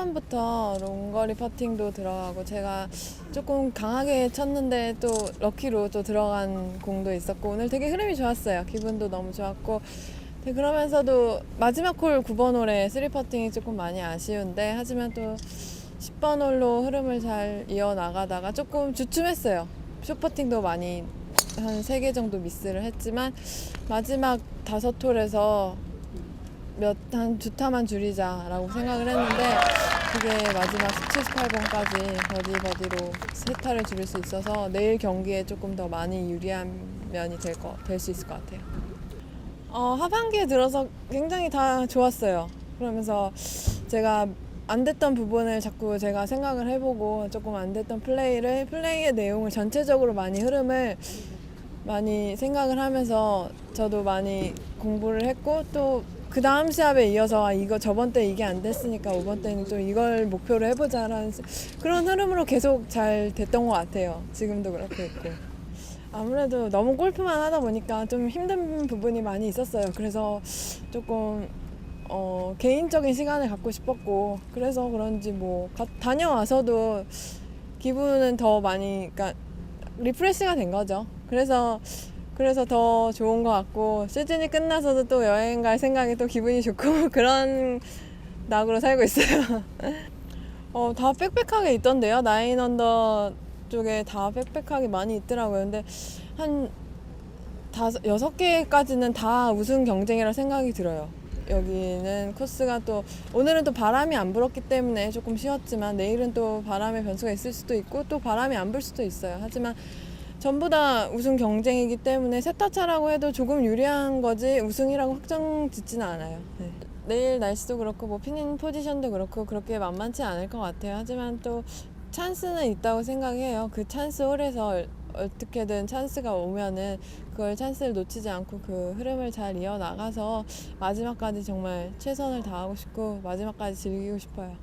초반부터 롱거리 퍼팅도 들어가고 제가 조금 강하게 쳤는데 또 럭키로 또 들어간 공도 있었고 오늘 되게 흐름이 좋았어요. 기분도 너무 좋았고 네, 그러면서도 마지막 홀 9번 홀에 3퍼팅이 조금 많이 아쉬운데 하지만 또 10번 홀로 흐름을 잘 이어나가다가 조금 주춤했어요. 숏퍼팅도 많이 한 3개 정도 미스를 했지만 마지막 다섯 홀에서 몇한두 타만 줄이자라고 생각을 했는데 그게 마지막 17, 18번까지 버디 버디로 세 타를 줄일 수 있어서 내일 경기에 조금 더 많이 유리한 면이 될거될수 있을 것 같아요. 어, 하반기에 들어서 굉장히 다 좋았어요. 그러면서 제가 안 됐던 부분을 자꾸 제가 생각을 해보고 조금 안 됐던 플레이를 플레이의 내용을 전체적으로 많이 흐름을 많이 생각을 하면서 저도 많이 공부를 했고 또 그 다음 시합에 이어서 아, 이거 저번 때 이게 안 됐으니까 이번 때는 좀 이걸 목표로 해보자라는 그런 흐름으로 계속 잘 됐던 것 같아요. 지금도 그렇게 있고. 아무래도 너무 골프만 하다 보니까 좀 힘든 부분이 많이 있었어요. 그래서 조금 어, 개인적인 시간을 갖고 싶었고 그래서 그런지 뭐 가- 다녀와서도 기분은 더 많이 그러니까 리프레시가 된 거죠. 그래서 그래서 더 좋은 것 같고 시즌이 끝나서도 또 여행 갈 생각이 또 기분이 좋고 그런 낙으로 살고 있어요. 어, 다 빽빽하게 있던데요. 나인 언더 쪽에 다 빽빽하게 많이 있더라고요. 근데 한 다섯 여섯 개까지는 다 우승 경쟁이라 생각이 들어요. 여기는 코스가 또 오늘은 또 바람이 안 불었기 때문에 조금 쉬웠지만 내일은 또 바람의 변수가 있을 수도 있고 또 바람이 안 불 수도 있어요. 하지만 전부 다 우승 경쟁이기 때문에 세타차라고 해도 조금 유리한 거지 우승이라고 확정 짓지는 않아요. 네. 내일 날씨도 그렇고 뭐 피닝 포지션도 그렇고 그렇게 만만치 않을 것 같아요. 하지만 또 찬스는 있다고 생각해요. 그 찬스 홀에서 어떻게든 찬스가 오면은 그걸 찬스를 놓치지 않고 그 흐름을 잘 이어 나가서 마지막까지 정말 최선을 다하고 싶고 마지막까지 즐기고 싶어요.